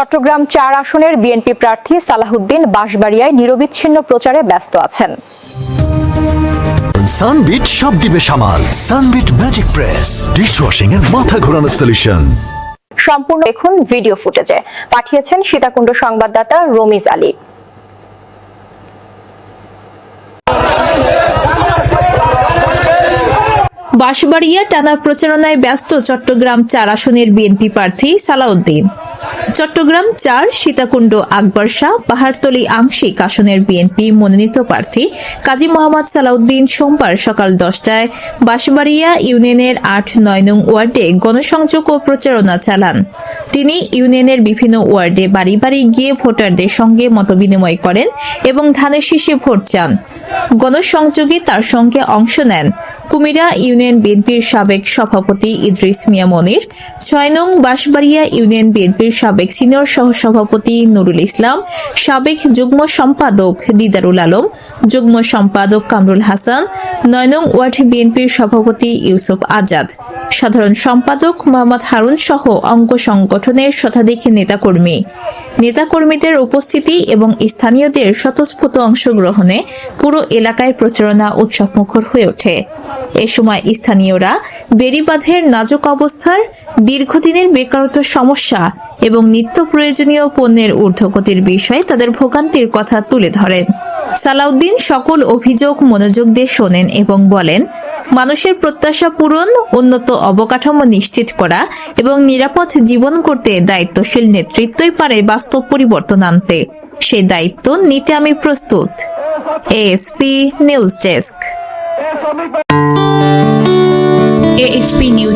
চট্টগ্রাম চার আসনের বিএনপি প্রার্থী সালাহুদ্দিন বাঁশবাড়িয়ায় নিরবিচ্ছিন্ন প্রচারে ব্যস্ত আছেন। সানবিট সব দিবে সামাল। Sunbit magic press. ডিশওয়াশিং এর মাথা ঘোরানো সলিউশন সম্পূর্ণ দেখুন ভিডিও ফুটেজে। পাঠিয়েছেন সীতাকুণ্ড সংবাদদাতা রমিজ আলী। বাঁশবাড়িয়া টানা প্রচারণায় ব্যস্ত চট্টগ্রাম চার আসনের বিএনপি প্রার্থী সালাউদ্দিন চট্টগ্রাম চার, সীতাকুণ্ড, আকবর শাহ, পাহাড়তলী আংশিক আসনের বিএনপি মনোনীত প্রার্থী কাজী মোহাম্মদ সালাউদ্দিন সোমবার সকাল দশটায় বাঁশবাড়িয়া ইউনিয়নের আট, নয় নং ওয়ার্ডে গণসংযোগ ও প্রচারণা চালান। তিনি ইউনিয়নের বিভিন্ন ওয়ার্ডে বাড়ি বাড়ি গিয়ে ভোটারদের সঙ্গে মতবিনিময় করেন এবং ধানের শীষে ভোট চান। গণসংযোগে তার সঙ্গে অংশ নেন কুমিরা ইউনিয়ন বিএনপির সাবেক সভাপতি ইদ্রিস মিয়া মনির, ছয় নং বাঁশবাড়িয়া ইউনিয়ন বিএনপির সাবেক সিনিয়র সহসভাপতি নুরুল ইসলাম, সাবেক যুগ্ম সম্পাদক দিদারুল আলম, যুগ্ম সম্পাদক কামরুল হাসান, নয় নং ওয়ার্ড বিএনপির সভাপতি ইউসুফ আজাদ। সাধারণ সম্পাদক মোহাম্মদ হারুন সহ অঙ্গ সংগঠনের শতাধিক নেতাকর্মী। নেতাকর্মীদের উপস্থিতি এবং স্থানীয়দের স্বতঃস্ফূর্ত অংশগ্রহণে পুরো এলাকায় প্রচারণা উৎসবমুখর হয়ে ওঠে। এ সময় স্থানীয়রা বেড়িবাঁধের নাজুক অবস্থার দীর্ঘদিনের বেকারত্ব সমস্যা এবং নিত্য প্রয়োজনীয় পণ্যের ঊর্ধ্বগতির বিষয়ে তাদের ভোগান্তির কথা তুলে ধরেন সালাউদ্দিন সকল অভিযোগ মনোযোগ দিয়ে শোনেন এবং বলেন, মানুষের প্রত্যাশা পূরণ, উন্নত অবকাঠামো নিশ্চিত করা এবং নিরাপদ জীবন করতে দায়িত্বশীল নেতৃত্বই পারে বাস্তব পরিবর্তন আনতে। সে দায়িত্ব নিতে আমি প্রস্তুত। ASP news desk.